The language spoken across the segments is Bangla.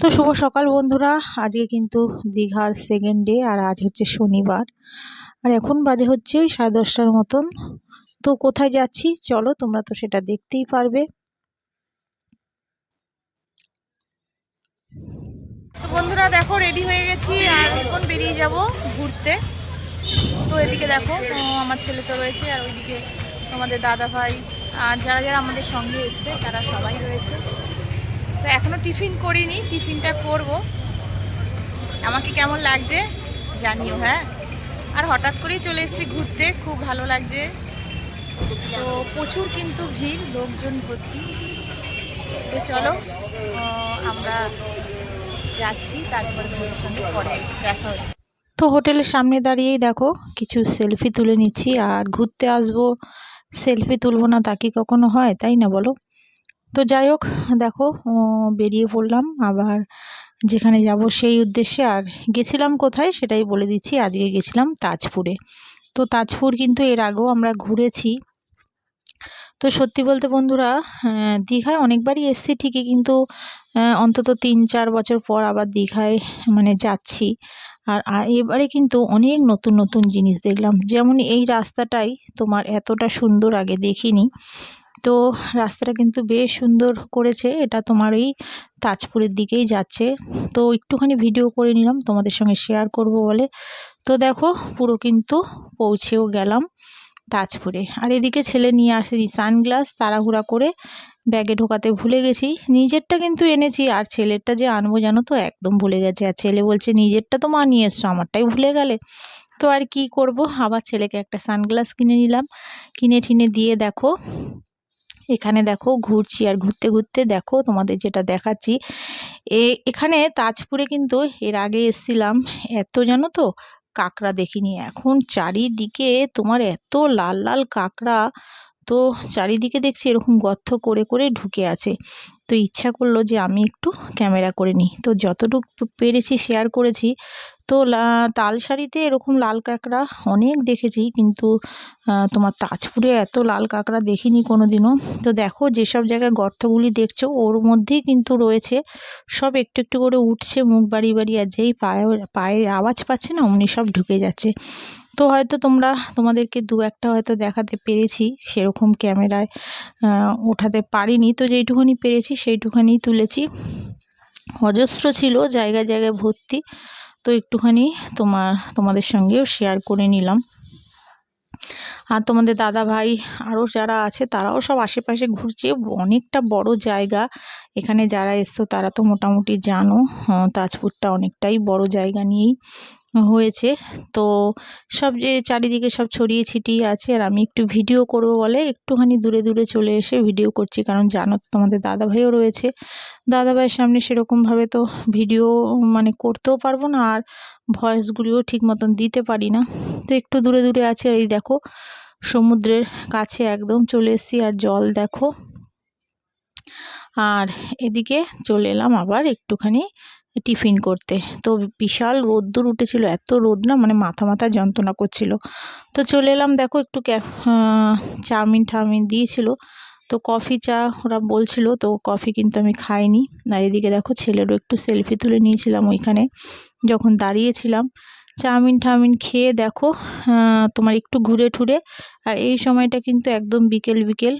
তো শুভ সকাল বন্ধুরা। আজকে কিন্তু দীঘার সেকেন্ড ডে আর আজ হচ্ছে শনিবার। আর এখন বাজে হচ্ছে ওই সাড়ে দশটার মতন। তো কোথায় যাচ্ছি? চলো, তোমরা তো সেটা দেখতেই পারবে। তো বন্ধুরা, দেখো রেডি হয়ে গেছি আর এখন বেরিয়ে যাব ঘুরতে। তো এদিকে দেখো আমার ছেলে তো রয়েছে আর ওইদিকে তোমাদের দাদা ভাই আর যারা যারা আমাদের সঙ্গে এসছে, তারা সবাই রয়েছে। তো এখনও টিফিন করিনি, টিফিনটা করব। আমাকে কেমন লাগছে জানিও হ্যাঁ? আর হঠাৎ করেই চলে এসেছি ঘুরতে, খুব ভালো লাগছে। তো প্রচুর কিন্তু ভিড়, লোকজন ভর্তি। তো চলো আমরা যাচ্ছি, তারপরে তোমাদের সঙ্গে পরে দেখা হচ্ছে। তো হোটেলের সামনে দাঁড়িয়েই দেখো, কিছু সেলফি তুলে নিচ্ছি, আর ঘুরতে আসব, সেলফি তুলবো না তা কি কখনো হয়, তাই না বলো? তো যাই হোক, দেখো বেরিয়ে পড়লাম। আবার যেখানে যাব সেই উদ্দেশ্যে। আর গেছিলাম কোথায় সেটাই বলে দিচ্ছি, আজকে গেছিলাম তাজপুরে। তো তাজপুর কিন্তু এর আগেও আমরা ঘুরেছি। তো সত্যি বলতে বন্ধুরা দীঘায় অনেকবারই এসছি, ঠিকই কিন্তু অন্তত তিন চার বছর পর আবার দীঘায় মানে যাচ্ছি। আর এবারে কিন্তু অনেক নতুন নতুন জিনিস দেখলাম। যেমন এই রাস্তাটাই তোমার এতটা সুন্দর আগে দেখিনি। তো রাস্তাটা কিন্তু বেশ সুন্দর করেছে। এটা তোমার এই তাজপুরের দিকেই যাচ্ছে। তো একটুখানি ভিডিও করে নিলাম, তোমাদের সঙ্গে শেয়ার করব বলে। তো দেখো, পুরো কিন্তু পৌঁছেও গেলাম তাজপুরে। আর এদিকে ছেলে নিয়ে আসেনি সানগ্লাস তাড়াহুড়া করে ব্যাগে ঢোকাতে ভুলে গেছি। নিজেরটা কিন্তু এনেছি, আর ছেলেরটা যে আনব জানো তো, একদম ভুলে গেছে। আর ছেলে বলছে, নিজেরটা তো মা নিয়ে এসছো, আমারটাই ভুলে গেলে। তো আর কি করব? আবার ছেলেকে একটা সানগ্লাস কিনে নিলাম। কিনে ঠিনে দিয়ে দেখো এখানে দেখো ঘুরছি আর ঘুরতে ঘুরতে দেখো তোমাদের যেটা দেখাচ্ছি। এ, এখানে তাজপুরে কিন্তু এর আগে এসছিলাম, এত জানো তো? কাঁকড়া দেখিনি। এখন চারিদিকে তোমার এত লাল লাল কাঁকড়া। তো চারিদিকে দেখছি এরকম গর্ত করে করে ঢুকে আছে। তো ইচ্ছা করল যে আমি একটু ক্যামেরা করে নিই। তো যতটুকু পেরেছি শেয়ার করেছি। তো লা- তালসারিতে এরকম লাল কাঁকড়া অনেক দেখেছি কিন্তু তোমার তাজপুরে এত লাল কাঁকড়া দেখিনি কোনো দিনও তো দেখো যেসব জায়গায় গর্তগুলি দেখছ ওর মধ্যেই কিন্তু রয়েছে। সব একটু একটু করে উঠছে, মুখ বাড়ি বাড়ি আর যেই পায়ে, পায়ের আওয়াজ পাচ্ছে না, অমনি সব ঢুকে যাচ্ছে। তো হয়তো তোমরা তোমাদেরকে দু একটা হয়তো দেখাতে পেরেছি, সেরকম ক্যামেরায় ওঠাতে পারিনি। তো যেইটুকুনি পেরেছি সেইটুখানি তুলেছি। অজস্র ছিল, জায়গায় জায়গায় ভর্তি। তো একটুখানি তোমার তোমাদের সঙ্গেও শেয়ার করে নিলাম। আর তোমাদের দাদা ভাই আরও যারা আছে, তারাও সব আশেপাশে ঘুরছে। অনেকটা বড় জায়গা। এখানে যারা এসছো, তারা তো মোটামুটি জানো তাজপুরটা অনেকটাই বড় জায়গা নিয়েই। হয়েছে। তো সব যে চারিদিকে সব ছড়িয়ে ছিটিয়ে আছে, আর আমি একটু ভিডিও করব বলে একটুখানি দূরে দূরে চলে এসে ভিডিও করছি। কারণ জানো তো তোমাদের দাদাভাইও রয়েছে। দাদাভাইয়ের সামনে সেরকমভাবে তো ভিডিও মানে করতেও পারব না, আর ভয়েসগুলিও ঠিক মতন দিতে পারি না। তো একটু দূরে দূরে আছে এই দেখো সমুদ্রের কাছে একদম চলে এসেছি। আর জল দেখো। আর এদিকে চলে এলাম আবার একটুখানি টিফিন করতে। তো বিশাল রোদ্দুর উঠেছিল, এত রোদ না মানে মাথা মাথা যন্ত্রণা করছিল। তো চলে এলাম, দেখো একটু ক্যাফ চাউমিন টাউমিন দিয়েছিল। তো কফি চা ওরা বলছিল, তো কফি কিন্তু আমি খাইনি। আর এদিকে দেখো ছেলেরও একটু সেলফি তুলে নিয়েছিলাম ওইখানে। যখন দাঁড়িয়েছিলাম চাউমিন টাউমিন খেয়ে দেখো তোমার একটু ঘুরে ঠুরে। আর এই সময়টা কিন্তু একদম বিকেল বিকেল।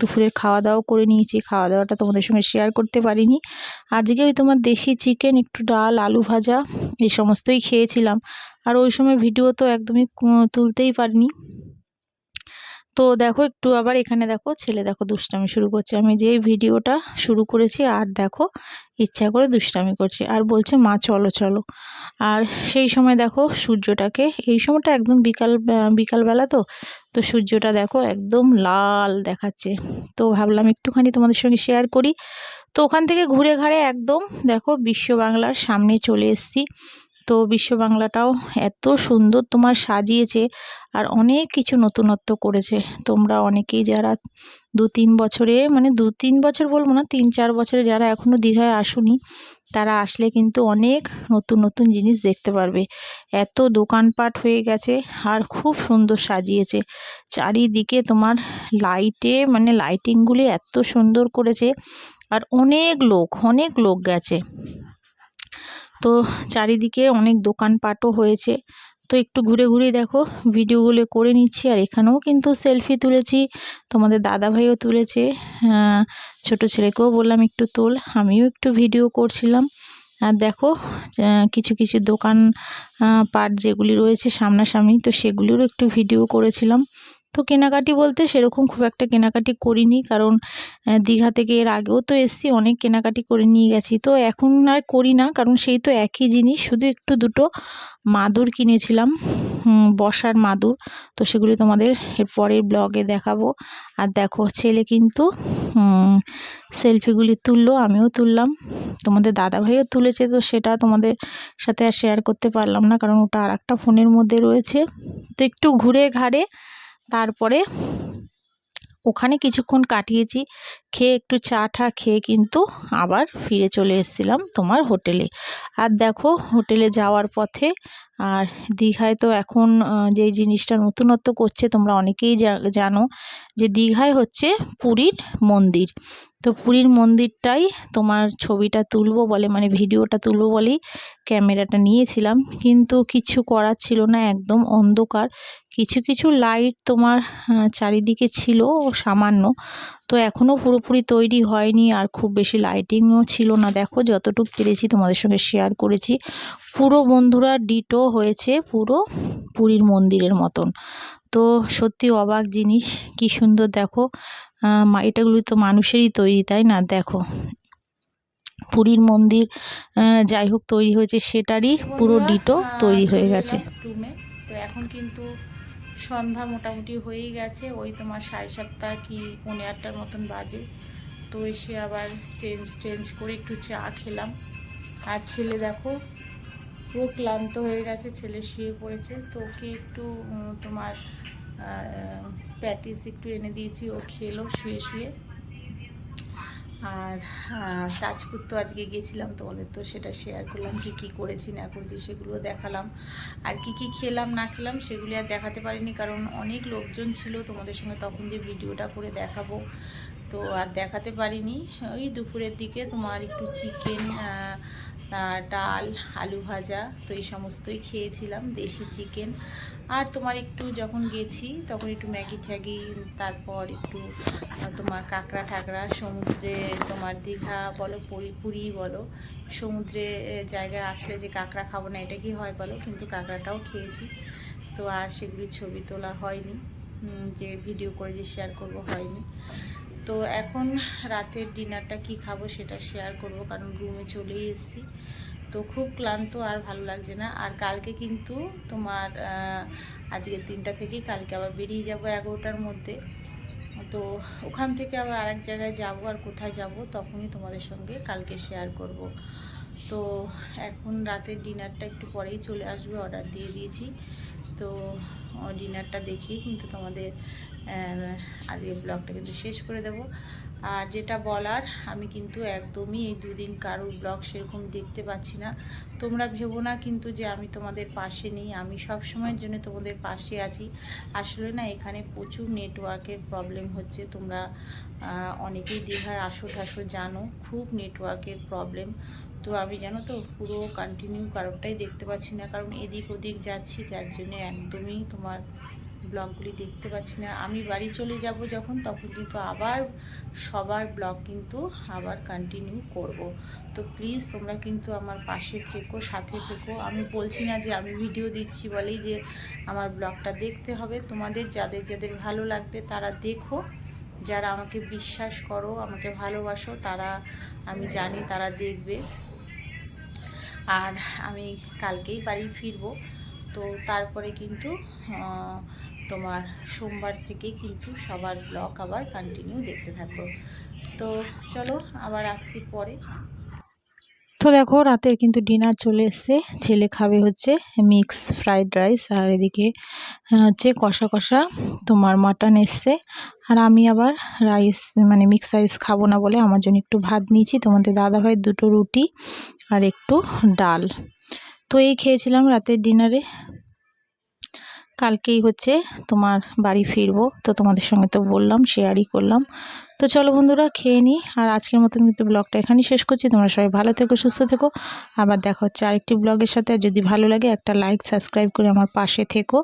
দুপুরের খাওয়া দাওয়া করে নিয়েছি। খাওয়া দাওয়াটা তোমাদের সঙ্গে শেয়ার করতে পারিনি। আজকে ওই তোমার দেশি চিকেন একটু ডাল, আলু ভাজা, এই সমস্তই খেয়েছিলাম। আর ওই সময় ভিডিও তো একদমই তুলতেই পারিনি। তো দেখো একটু আবার এখানে দেখো ছেলে দেখো দুষ্টামি শুরু করছে। আমি যেই ভিডিওটা শুরু করেছি আর দেখো ইচ্ছা করে দুষ্টামি করছে আর বলছে, মা, চলো চলো। আর সেই সময় দেখো সূর্যটাকে, এই সময়টা একদম বিকাল বিকালবেলা তো তো সূর্যটা দেখো একদম লাল দেখাচ্ছে। তো ভাবলাম একটুখানি তোমাদের সঙ্গে শেয়ার করি। তো ওখান থেকে ঘুরে ঘাড়ে একদম দেখো বিশ্ব বাংলার সামনে চলে এসেছি। তো বিশ্ব বাংলাটাও এত সুন্দর তোমার সাজিয়েছে আর অনেক কিছু নতুনত্ব করেছে। তোমরা অনেকেই যারা দু তিন বছরে মানে দু তিন বছর বলব না, তিন চার বছরে যারা এখনও দীঘায় আসুনি, তারা আসলে কিন্তু অনেক নতুন নতুন জিনিস দেখতে পারবে। এত দোকানপাট হয়ে গেছে আর খুব সুন্দর সাজিয়েছে। চারিদিকে তোমার লাইটে মানে লাইটিংগুলি এত সুন্দর করেছে আর অনেক লোক অনেক লোক গেছে। তো চারিদিকে অনেক দোকানপাটও হয়েছে। তো একটু ঘুরে ঘুরে দেখো ভিডিওগুলো করে নিচ্ছি। আর এখানেও কিন্তু সেলফি তুলেছি, তোমাদের দাদাভাইও তুলেছে। ছোট ছেলেকেও বললাম একটু তোল, আমিও একটু ভিডিও করছিলাম। আর দেখো কিছু কিছু দোকান পাট যেগুলি রয়েছে সামনাসামনি, তো সেগুলিরও একটু ভিডিও করেছিলাম। তো কেনাকাটি বলতে সেরকম খুব একটা কেনাকাটি করিনি। কারণ দীঘা থেকে এর আগেও তো এসছি, অনেক কেনাকাটি করে নিয়ে গেছি। তো এখন আর করি না, কারণ সেই তো একই জিনিস, শুধু একটু দুটো মাদুর কিনেছিলাম বসার মাদুর। তো সেগুলি তোমাদের এর পরের ব্লগে দেখাবো। আর দেখো, ছেলে কিন্তু সেলফিগুলি তুললো, আমিও তুললাম। তোমাদের দাদাভাইও তুলেছে, তো সেটা তোমাদের সাথে আর শেয়ার করতে পারলাম না, কারণ ওটা আর একটা ফোনের মধ্যে রয়েছে। তো একটু ঘুরে ঘাড়ে তারপরে ওখানে কিছুক্ষণ কাটিয়েছি, খেয়ে একটু চা টা খেয়ে কিন্তু আবার ফিরে চলে এসেছিলাম তোমার হোটেলে। আর দেখো হোটেলে যাওয়ার পথে আর দীঘায় তো এখন যেই জিনিসটা নতুনত্ব করছে, তোমরা অনেকেই জানো যে দীঘায় হচ্ছে পুরীর মন্দির। তো পুরীর মন্দিরটাই তোমার ছবিটা তুলবো বলে মানে ভিডিওটা তুলবো বলেই ক্যামেরাটা নিয়েছিলাম। কিন্তু কিছু করার ছিল না, একদম অন্ধকার। কিছু কিছু লাইট তোমার চারিদিকে ছিল সামান্য। তো এখনও পুরোপুরি তৈরি হয়নি, আর খুব বেশি লাইটিংও ছিল না। দেখো, যতটুকু পেরেছি তোমাদের সঙ্গে শেয়ার করেছি। পুরো বন্ধুরা ডিটো হয়েছে পুরো পুরীর মন্দিরের মতন। তো সত্যি অবাক জিনিস কি সুন্দর দেখো। এটাগুলি তো মানুষেরই তৈরি তাই না? দেখো। পুরীর মন্দির যাই হোক তৈরি হয়েছে সেটারই পুরো ডিটো তৈরি হয়ে গেছে। রুমে তো এখন কিন্তু সন্ধ্যা মোটামুটি হয়েই গেছে। ওই তোমার সাড়ে সাতটা কি পৌনে আটটার মতন বাজে। তো এসে আবার চেঞ্জ টেঞ্জ করে একটু চা খেলাম। আর ছেলে দেখো পুরো ক্লান্ত হয়ে গেছে, ছেলে শুয়ে পড়েছে। তো ওকে একটু তোমার প্যাটিস একটু এনে দিয়েছি, ও খেলো, শুয়ে শুয়ে। আর তাজপুর তো আজকে গেছিলাম তোমাদের তো সেটা শেয়ার করলাম, কি কি করেছি, না করেছি সেগুলো দেখালাম। আর কি কি খেলাম, না খেলাম, সেগুলি আর দেখাতে পারিনি, কারণ অনেক লোকজন ছিল, তোমাদের সঙ্গে তখন যে ভিডিওটা করে দেখাবো। তো আর দেখাতে পারিনি। ওই দুপুরের দিকে তোমার একটু চিকেন ডাল, আলু ভাজা তো এই সমস্তই খেয়েছিলাম, দেশি চিকেন। আর তোমার একটু যখন গেছি, তখন একটু ম্যাগি ঠ্যাগি, তারপর একটু তোমার কাঁকড়া ঠাকড়া, সমুদ্রে তোমার দীঘা বলো, পুরী পুরী বলো, সমুদ্রে জায়গায় আসলে যে কাঁকড়া খাব না, এটা কি হয় বলো? কিন্তু কাঁকড়াটাও খেয়েছি। তো আর সেগুলির ছবি তোলা হয়নি। যে ভিডিও করে যে শেয়ার করব হয়নি। তো এখন রাতের ডিনারটা কি খাব সেটা শেয়ার করব, কারণ রুমে চলেই এসেছি। তো খুব ক্লান্ত আর ভালো লাগছে না। আর কালকে কিন্তু তোমার আজকে তিনটা থেকেই কালকে আবার বেরিয়ে যাব এগারোটার মধ্যে। তো ওখান থেকে আবার আরেক জায়গায় যাব আর কোথায় যাব তখনই তোমাদের সঙ্গে কালকে শেয়ার করব। তো এখন রাতের ডিনারটা একটু পরেই চলে আসবে অর্ডার দিয়ে দিয়েছি। তো ডিনারটা দেখেই কিন্তু তোমাদের আজকে ব্লগটা কিন্তু শেষ করে দেব। আর যেটা বলার, আমি কিন্তু একদমই এই দুদিন কারোর ব্লগ সেরকম দেখতে পাচ্ছি না। তোমরা ভেবো না কিন্তু যে আমি তোমাদের পাশে নেই। আমি সব সময়ের জন্য তোমাদের পাশে আছি। আসলে না, এখানে প্রচুর নেটওয়ার্কের প্রবলেম হচ্ছে। তোমরা অনেকেই দীঘায় আসো ঠাসো জানো, খুব নেটওয়ার্কের প্রবলেম তো আমি জানো তো, পুরো কন্টিনিউ কারোরটাই দেখতে পাচ্ছি না। কারণ এদিক ওদিক যাচ্ছি, যার জন্য একদমই তোমার ব্লগগুলি দেখতে পাচ্ছি না। আমি বাড়ি চলে যাব যখন, তখন কিন্তু আবার সবার ব্লগ কিন্তু আবার কন্টিনিউ করব। তো প্লিজ তোমরা কিন্তু আমার পাশে থেকো, সাথে থেকো। আমি বলছি না যে আমি ভিডিও দিচ্ছি বলেই যে আমার ব্লগটা দেখতে হবে। তোমাদের, যাদের যাদের ভালো লাগবে তারা দেখো। যারা আমাকে বিশ্বাস করো, আমাকে ভালোবাসো, তারা আমি জানি তারা দেখবে। আর আমি কালকেই বাড়ি ফিরবো। তো তারপরে কিন্তু তোমার সোমবার থেকেই কিন্তু সবার ব্লগ আবার কন্টিনিউ দেখতে থাকব তো চলো, আবার আসছি পরে। তো দেখো, রাতের কিন্তু ডিনার চলে এসছে। ছেলে খাবে হচ্ছে মিক্স ফ্রাইড রাইস আর এদিকে হচ্ছে কষা কষা তোমার মাটন এসছে। আর আমি আবার রাইস মানে মিক্স রাইস খাব না বলে আমার জন্য একটু ভাত নিয়েছি। তোমাদের দাদা ভাই দুটো রুটি। আর একটু ডাল। তো এই খেয়েছিলাম রাতের ডিনারে কালকেই হচ্ছে তোমার বাড়ি ফিরবো। তো তোমাদের সঙ্গে তো বললাম শেয়ারই করলাম। তো চলো বন্ধুরা, খেয়ে নিই। আর আজকের মতন কিন্তু ব্লগটা এখানেই শেষ করছি। তোমরা সবাই ভালো থেকো, সুস্থ থেকো। আবার দেখা হচ্ছে আরেকটি ব্লগের সাথে। যদি ভালো লাগে, একটা লাইক সাবস্ক্রাইব করে আমার পাশে থেকো।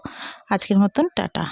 আজকের মতন টাটা।